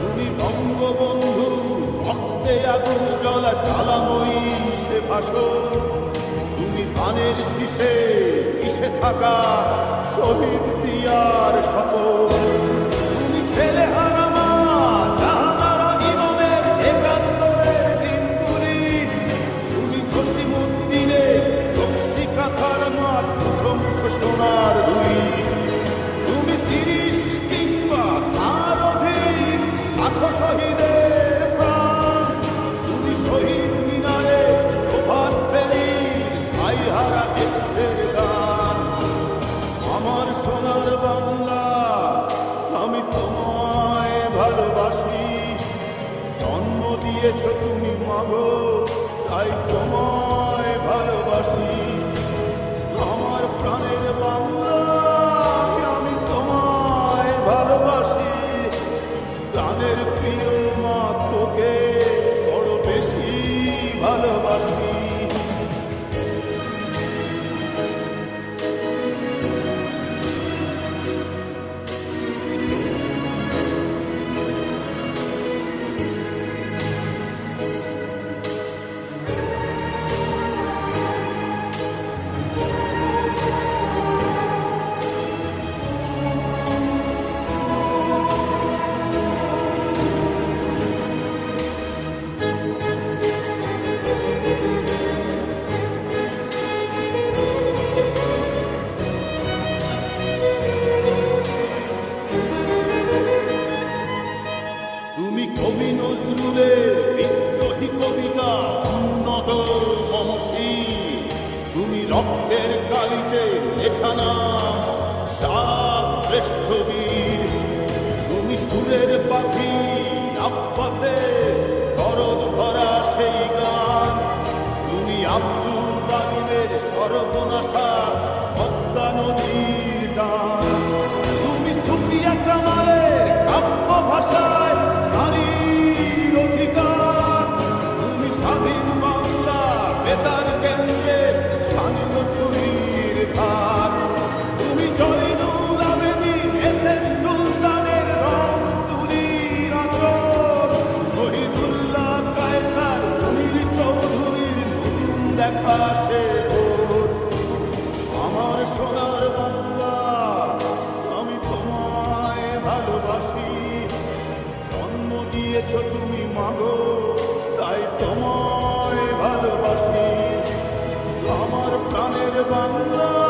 তুমি আগুন জ্বলা সে তুমি ধানের শীষে মিশে থাকা শহীদ সিয়ার সকল দিয়েছ তুমি মাগো তাই তোমায় ভালোবাসি। আমার প্রাণের বাংলা আমি তোমায় ভালোবাসি। প্রাণের প্রিয় আব্দুল রাহিমের সর্বনাশা পদ্মা নদী। দিয়েছ তুমি মাগো তাই তোমায় ভালোবাসি। আমার প্রাণের বাংলা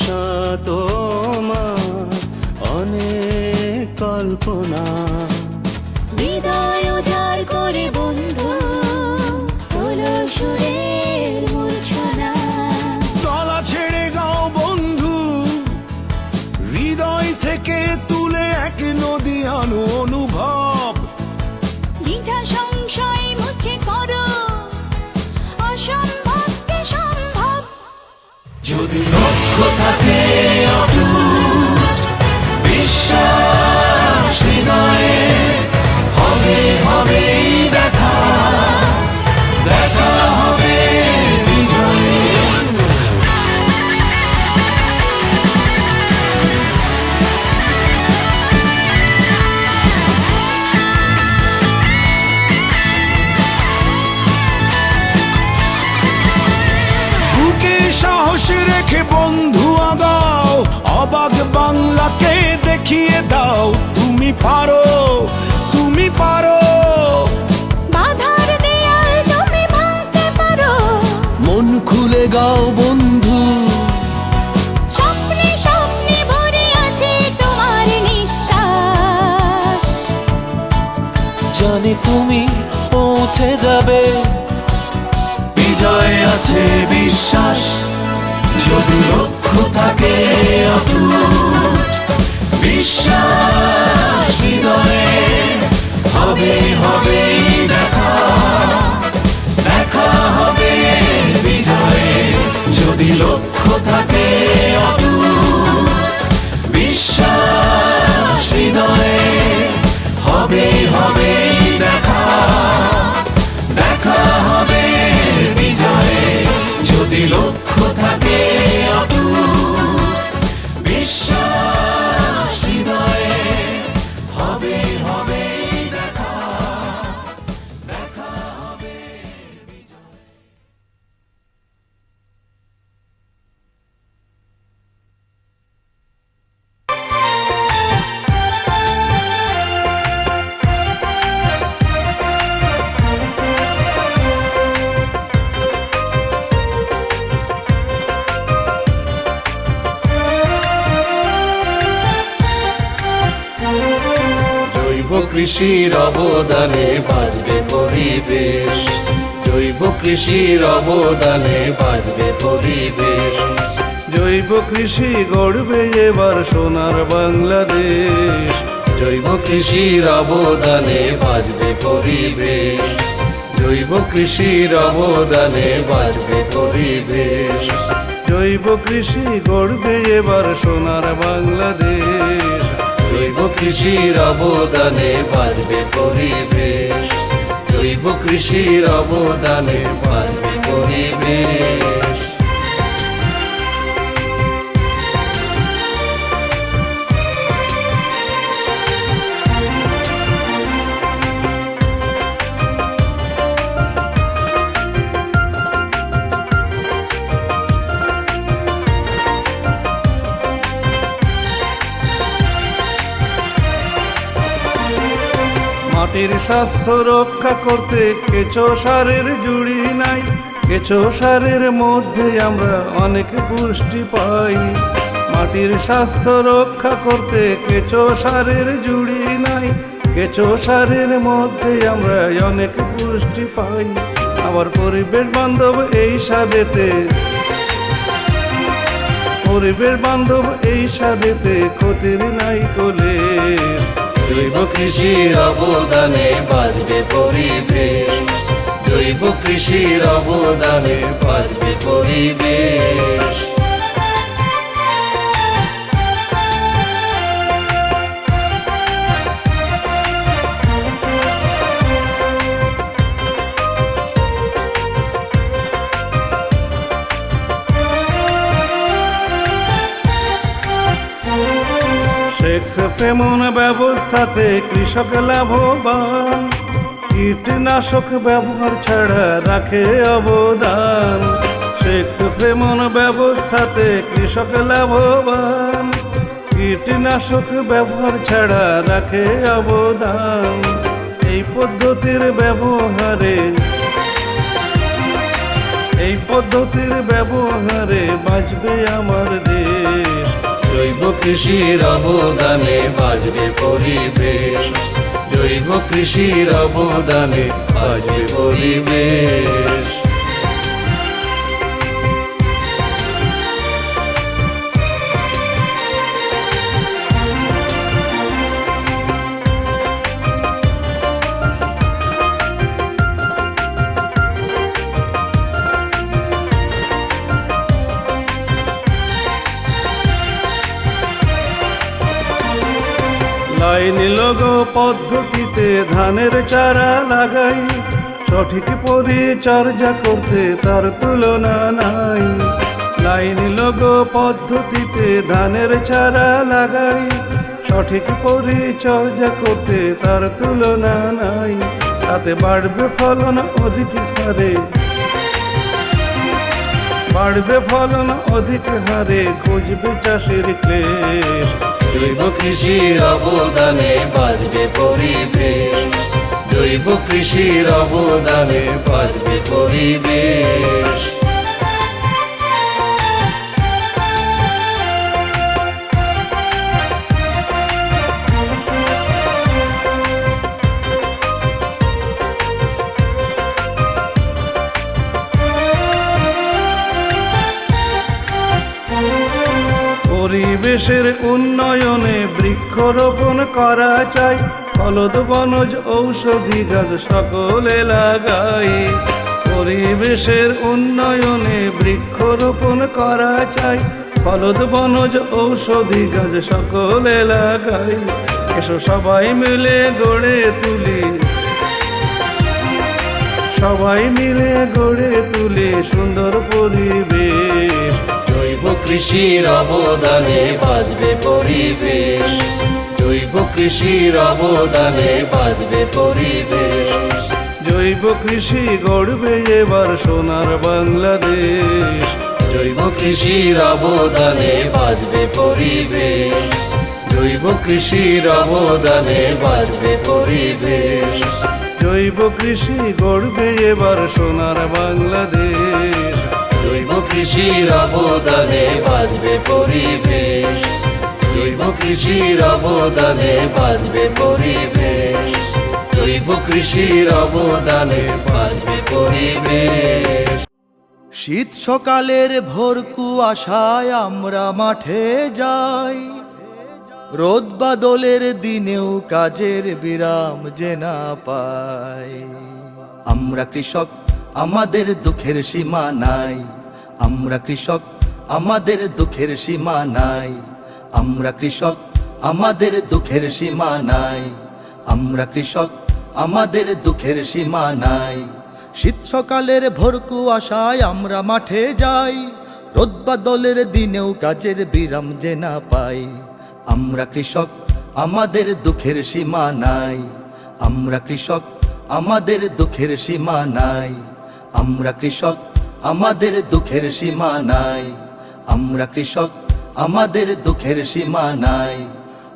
আশা তোমার অনেক কল্পনা। হৃদয় উজাড় করে বন্ধু সুরের থাকে অটুট বিশ্বাস হৃদয়ে দেখিয়ে দাও তুমি পারো তুমি পারো। বাধার দেয়াল তুমি ভাঙতে পারো। মন খুলে গাও বন্ধু। স্বপ্নে স্বপ্নে ভরে আছে তোমার নিঃশ্বাস। জানি তুমি পৌঁছে যাবে। বিজয় আছে বিশ্বাস যদি লক্ষ্য থাকে অটুট। বিশ্বাস হৃদয়ে হবে হবে দেখা দেখা হবে বিজয়ে যদি লক্ষ্য থাকে বিশ্বাস হৃদয়ে হবে হবে দেখা দেখা হবে বিজয়ে যদি লক্ষ্য কৃষির অবদানে বাঁচবে পরিবেশ। জৈব কৃষির অবদানে বাঁচবে পরিবেশ। জৈব কৃষি গড়বে এবার সোনার বাংলাদেশ। জৈব কৃষির অবদানে বাঁচবে পরিবেশ। জৈব কৃষির অবদানে বাঁচবে পরিবেশ। জৈব কৃষি গড়বে এবার সোনার বাংলাদেশ। জৈব কৃষির অবদানে বাঁচবে পরিবেশ। জৈব কৃষির অবদানে বাঁচবে পরিবেশ। মাটির স্বাস্থ্য রক্ষা করতে কেঁচো সারের জুড়ি নাই। কেঁচো সারের মধ্যে আমরা অনেক পুষ্টি পাই। মাটির স্বাস্থ্য রক্ষা করতে কেঁচো সারের জুড়ি নাই। কেঁচো সারের মধ্যে আমরা অনেক পুষ্টি পাই। আবার পরিবেশ বান্ধব এই সাদেতে, পরিবেশ বান্ধব এই সাদেতে ক্ষতির নাই কোলে। জৈব কৃষির অবদানে বাঁচবে পরিবেশ। জৈব কৃষির অবদানে বাঁচবে পরিবেশ। তেমন ব্যবস্থাতে কৃষক লাভবান। কীটনাশক ব্যবহার ছাড়া রাখে অবদান। সেক্স তেমন ব্যবস্থাতে কৃষক লাভবান। কীটনাশক ব্যবহার ছাড়া রাখে অবদান। এই পদ্ধতির ব্যবহারে এই পদ্ধতির ব্যবহারে বাঁচবে আমার দেশ। জৈব কৃষির অবদানে বাজবে পরিবেশ। জৈব কৃষির অবদানে বাজবে পরিবেশ। লাইন লগো পদ্ধতিতে ধানের চারা লাগাই। সঠিক পরিচর্যা করতে তার তুলনা নাই। লাইন লগো পদ্ধতিতে ধানের চারা লাগাই। সঠিক পরিচর্যা করতে তার তুলনা নাই। তাতে বাড়বে ফলন অধিক হারে। বাড়বে ফলন অধিক হারে, খুঁজবে চাষের ক্লেশ। জৈব কৃষির অবদানে বাঁচবে পরিবেশ। জৈব কৃষির অবদানে বাঁচবে পরিবেশ। পরিবেশের উন্নয়নে বৃক্ষরোপণ করা চাই। ফলদ বনজ, ঔষধি গাছ সকলে লাগাই। পরিবেশের উন্নয়নে বৃক্ষরোপণ করা চাই। ফলদ বনজ, ঔষধি গাছ সকলে লাগাই। এসো সবাই মিলে গড়ে তুলি। সবাই মিলে গড়ে তুলে সুন্দর পরিবেশ কৃষির অবদানে বাঁচবে পরিবেশ। জৈব কৃষির অবদানে বাঁচবে পরিবেশ। জৈব কৃষি গড়বে এবার সোনার বাংলাদেশ। জৈব কৃষির অবদানে বাঁচবে পরিবেশ। জৈব কৃষির অবদানে বাঁচবে পরিবেশ। জৈব কৃষি গড়বে এবার সোনার বাংলাদেশ। কৃষির অবদানে বাঁচবে পরিবেশ। জৈব কৃষির অবদানে বাঁচবে পরিবেশ। জৈব কৃষির অবদানে বাঁচবে পরিবেশ। শীত সকালের ভোর কুয়াশায় আমরা মাঠে যাই। রোদ বাদলের দিনেও কাজের বিরাম যে না পাই। আমরা কৃষক, আমাদের দুঃখের সীমা নাই। আমরা কৃষক, আমাদের দুঃখের সীমা নাই। আমরা কৃষক, আমাদের দুঃখের সীমা নাই। আমরা কৃষক, আমাদের দুঃখের সীমা নাই। শীত সকালের ভোর কুয়াশায় আমরা মাঠে যাই। রোদ বাদলের দিনেও কাজের বিরাম যে না পাই। আমরা কৃষক, আমাদের দুঃখের সীমা নাই। আমরা কৃষক, আমাদের দুঃখের সীমা নাই। আমরা কৃষক আমাদের দুঃখের সীমা নাই। আমরা কৃষক, আমাদের দুঃখের সীমা নাই।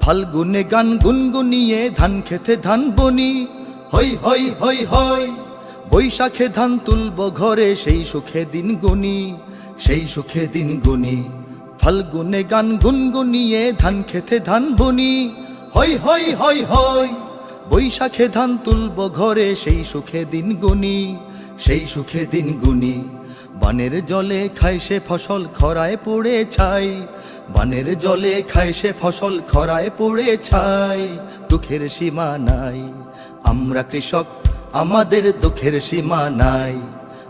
ফাল্গুনে গান গুনগুনিয়ে ধান খেতে ধান বনি। হই হই হই হই বৈশাখে ধান তুলব ঘরে সেই সুখে দিন গুনি। সেই সুখে দিন গুনি। ফাল্গুনে গান গুনগুনিয়ে ধান খেতে ধান বনি। হই হই হই হই বৈশাখে ধান তুলব ঘরে সেই সুখে দিন গুনি। সেই সুখে দিন গুনি। বানের জলে খায় সে ফসল, খরায় পড়ে ছাই। বানের জলে খায় সে ফসল, খরায় পড়ে ছাই। দুঃখের সীমা নাই। আমরা কৃষক, আমাদের দুঃখের সীমা নাই।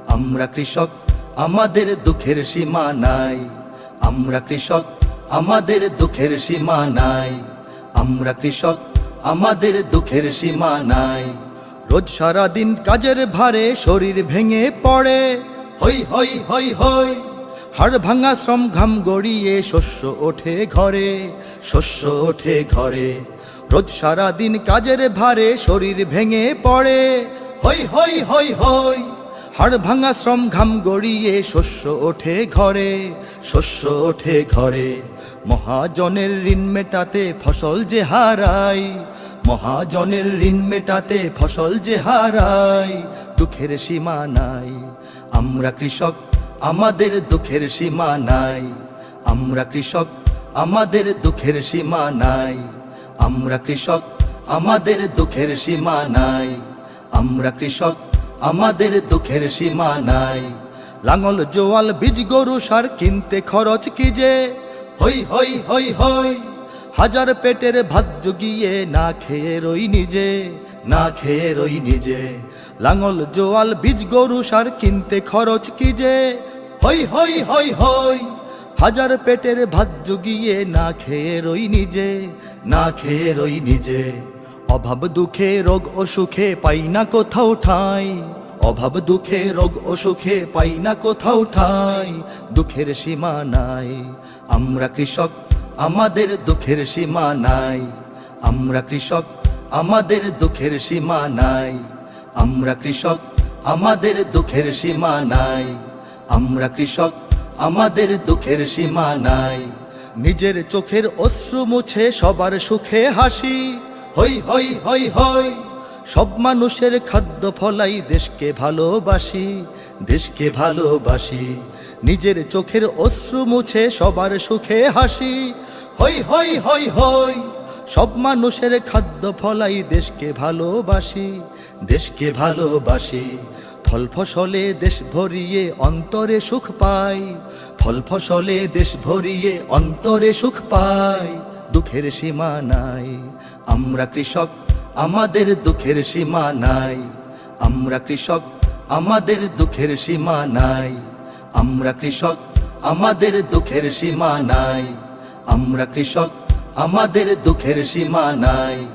আমরা কৃষক, আমাদের দুঃখের সীমা নাই। আমরা কৃষক, আমাদের দুঃখের সীমা নাই। আমরা কৃষক, আমাদের দুঃখের সীমা নাই। রোজ সারা দিন কাজের ভারে শরীর ভেঙে পড়ে। হই হই হই হই। হাড় ভাঙা শ্রম ঘাম গড়িয়ে শস্য ওঠে ঘরে, শস্য ওঠে ঘরে। রোজ সারা দিন কাজের ভারে শরীর ভেঙে পড়ে। হই হই হই হই। হাড় ভাঙা শ্রম ঘাম গড়িয়ে শস্য ওঠে ঘরে, শস্য ওঠে ঘরে। মহাজনের ঋণ মেটাতে ফসল যে হারাই, মহাজনের ঋণ মেটাতে ফসল যে হারাই, দুঃখের সীমা নাই। আমরা কৃষক, আমাদের দুঃখের সীমা নাই। আমরা কৃষক, আমাদের দুঃখের সীমা নাই। আমরা কৃষক, আমাদের দুঃখের সীমা নাই। আমরা কৃষক, আমাদের দুঃখের সীমা নাই। লাঙল, জোয়াল, বীজ, গরু, সার কিনতে খরচ কি যে? হই হই হই হই। হাজার পেটের ভাত জুগিয়ে না খেয়ে রই নিজে, না খেয়ে রই নিজে। লাঙল, জোয়াল, বীজ, গরু, সার কিনতে খরচ কি যে? হই হই হই হই, হাজার পেটের ভাত জুগিয়ে না খেয়ে রই নিজে, না খেয়ে রই নিজে। অভাব, দুঃখে, রোগ অসুখে পাই না কোথাও ঠাই। অভাব, দুঃখে, রোগ অসুখে পাই না কোথাও ঠাই। দুঃখের সীমা নাই, আমরা কৃষক, আমাদের দুঃখের সীমা নাই। আমরা কৃষক, আমাদের দুঃখের সীমা নাই। আমরা কৃষক, আমাদের দুঃখের সীমা নাই। আমরা কৃষক, আমাদের দুঃখের সীমা নাই। নিজের চোখের অশ্রু মুছে সবার সুখে হাসি। হই হই হই হই। সব মানুষের খাদ্য ফলাই দেশকে ভালোবাসি দেশকে ভালোবাসি। নিজের চোখের অশ্রু মুছে সবার সুখে হাসি। হই হই হই হই। সব মানুষের খাদ্য ফলাই দেশকে ভালোবাসি দেশকে ভালোবাসি। ফল ফসলে দেশ ভরিয়ে অন্তরে সুখ পাই ফল ফসলে দেশ ভরিয়ে অন্তরে সুখ পাই দুঃখের সীমা নাই। আমরা কৃষক, আমাদের দুঃখের সীমা নাই। আমরা কৃষক, আমাদের দুঃখের সীমা নাই। আমরা কৃষক, আমাদের দুঃখের সীমা নাই। আমরা কৃষক, আমাদের দুঃখের সীমা নাই।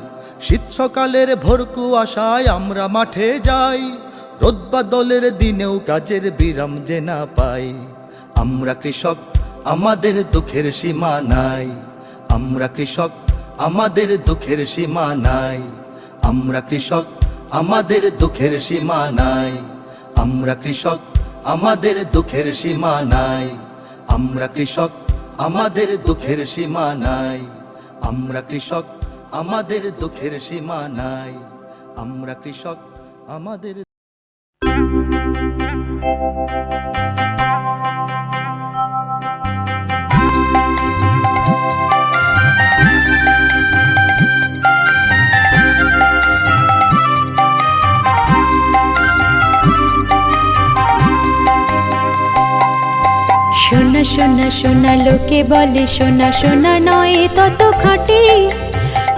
শীত সকালের ভোর কুয়াশায় আমরা মাঠে যাই। রোদ বাদলের দিনেও কাজের বিরাম যে না পাই। আমরা কৃষক, আমাদের দুঃখের সীমা নাই। আমরা কৃষক, আমাদের দুঃখের সীমা নাই। আমরা কৃষক, আমাদের দুঃখের সীমা নাই। আমরা কৃষক, আমাদের দুঃখের সীমা নাই। আমরা কৃষক, আমাদের দুঃখের সীমা নাই। আমরা কৃষক আমাদের দুঃখের সীমা নাই। আমরা কৃষক, আমাদের শোনো সোনা সোনা লোকে বলে সোনা সোনা নয়, তত খাটে।